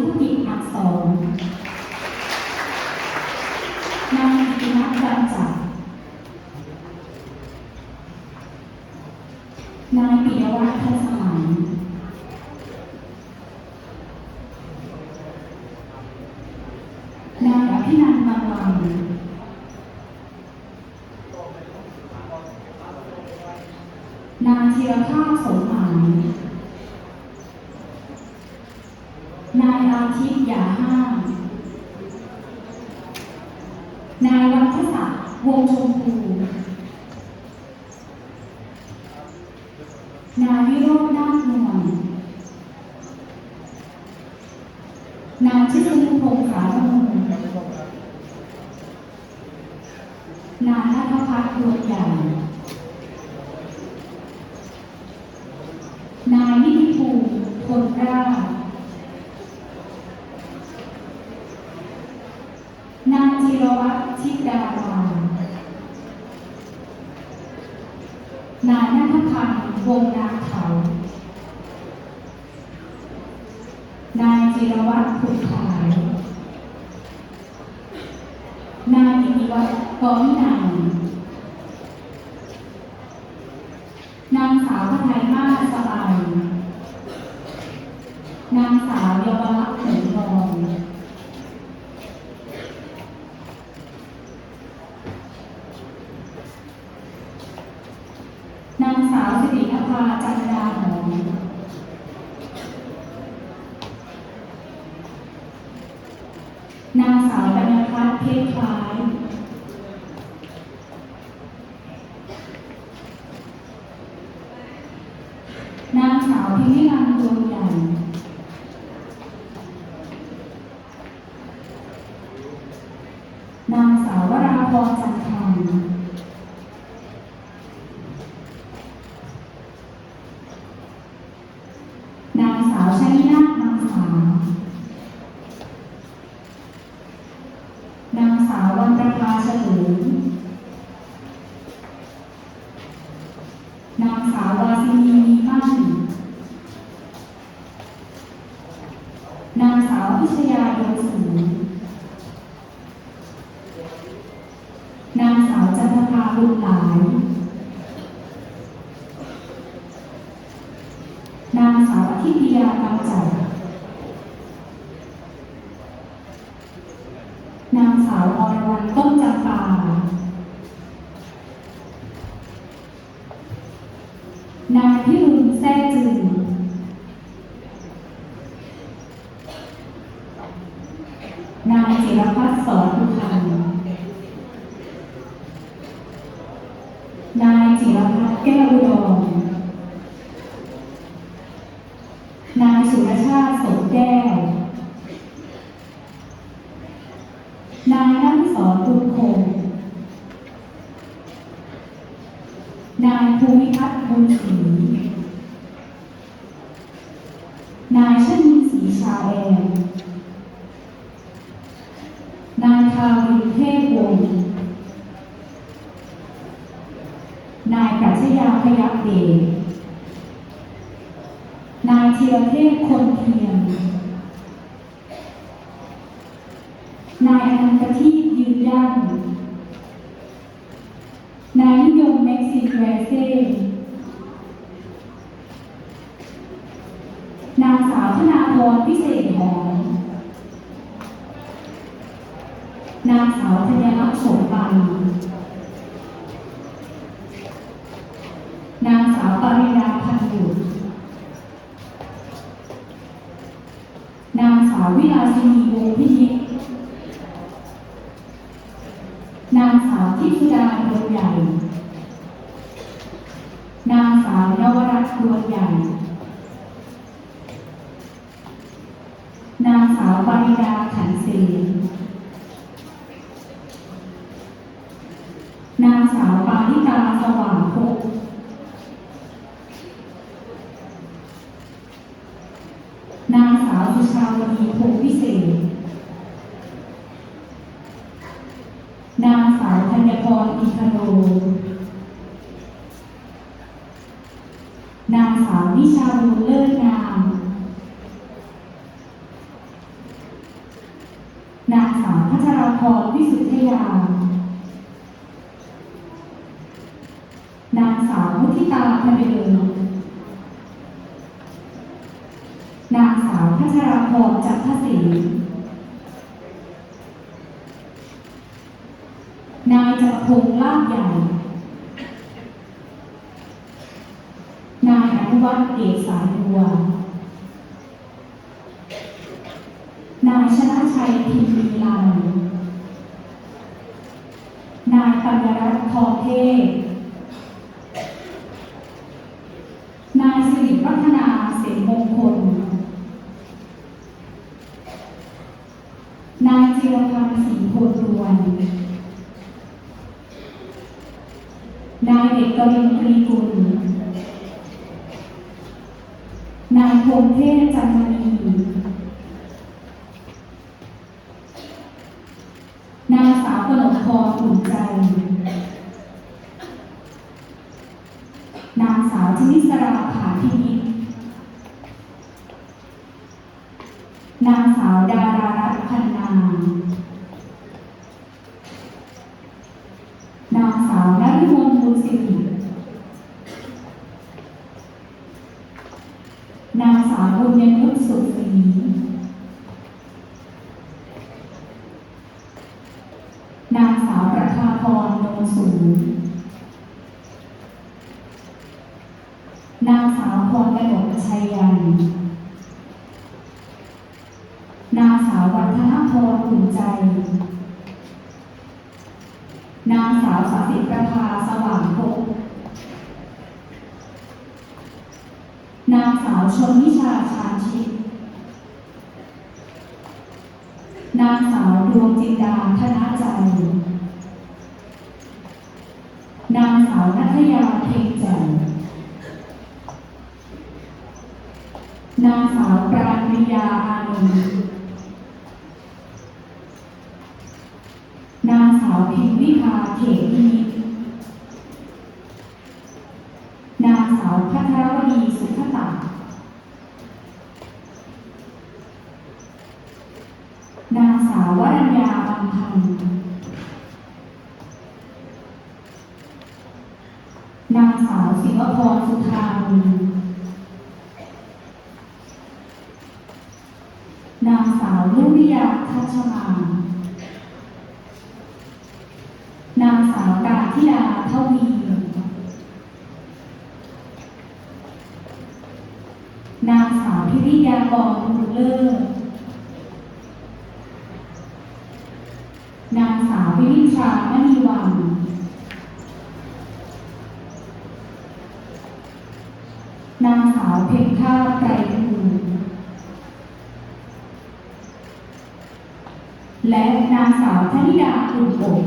ธุกิจอักษรนางกินักจันจักนายปิยวัฒน์ทันสมัยนายอภินันท์มังวังนางธีรภาพสมหมาย นายอาทิตย์หยาห้าม นายวัฒศักดิ์วงชมพูนายวิโรจน์นาคนวลนายชิดนุพงษ์สารมูลนายนัทพัฒน์ดวใหญ่ นายนิติภูมิพลราช นางจิรวัตรชิดารา นายนัทพันธ์วงนาเขา นายจิรวัตรผุดขาย นายกิติวัฒน์กอมินายนางสาวพไทยมาสบาย นางสาวเยาวลักษณ์เถิดทอง นางสาวสิริน ภาจันดาหอมนางสาวบรรพัฒน์เพชรคล้ายนางสาวพิมิลันดวงใหญ่ นางสาววราพรจันทร์นางสาว ชนินาถนางสาวนางสาววันประภาเฉลิมนางสาววาสินีมีมั่นนางสาวพิชยาดวงศรีนางสาวจันทภาบุญหลาย นางสาวอธิตยากำจัดนางสาวอรวรรณต้นจำปานายพิรุณแท้จึงนายจิรพัฒน์สอนทุพันธ์นายจิรพัฒน์แก้วอุดรนายสุรชาติสมแก้ว นายนั่งสอนบุญคง นายภูมิพัฒน์บุญศรี นายชนินศรีชาแอนนายคาวินเทพวงศ์นายปรัชญาพยัคเดชนายธีรเทพคนเทียม นายอนันตทีพยืนยันนายนิยมแม็กซิมแวเซ่นางสาวธนาพรพิเศษหอม นางสาวธัญรักษ์สมบันนางสาวปริยาพันธ์บุตรนางสาววิลาสินีวงพินิจนางสาวทิพดาดวงใหญ่ นางสาวนวรัตน์ดวงใหญ่ นางสาวปริดาขันเส ว่างหกนางสาวสุชาวดีพงวิเศษ นางสาวธัญพรอิคโนนางสาววิชาลูเลิศงาม นางสาวพัชรพรวิสุทธยา มุทิตาพเดินนางสาวพัชราพรจันทศรีนายจักรพงษ์ลาบใหญ่ นายอนุวัฒน์เอกสายบัวนายชนะชัยพิมพ์ลีลานายปัญญรัตน์ทองเทพ นายสิริวัฒนาเสนมงคล นายจิรพันธ์ศรีโพธวน นายเอกกรินตรีกุล นายพงเทพจันทนีนางสาวกนกพรอุ่นใจ นางสาวชนิสราผาพินิจนางสาวดารารัตน์พันนา นางสาวนฤมลบุญสิรินางสาวบุญยนุชสุขศรี นางสาวประภาพรนงสูง นางสาวพรกนกชัยยัน นางสาววัฒนพรอุ่นใจ นางสาวสาสิประภาสว่างพงนางสาวชนวิชาชาญชิต นางสาวดวงจินดาธนาใจ นางสาวนัทยาเพ็งแจ่มนางสาวปราณียาอานนท์นางสาวพิมวิภาเขตนิมิตรนางสาวพัทรวดีสุขตาง สาววรัญญาบางพันนางสาวศิวพรสุธาบุญนางสาวลุวิยาทัชมานางสาวกาธิดาเท่ามีนางสาวพิริยากรบุญเลิศ นางสาววิริชามณีวันนางสาวเพ็ญข้าไตรภูมิและนางสาวธนิดาอุ่นอก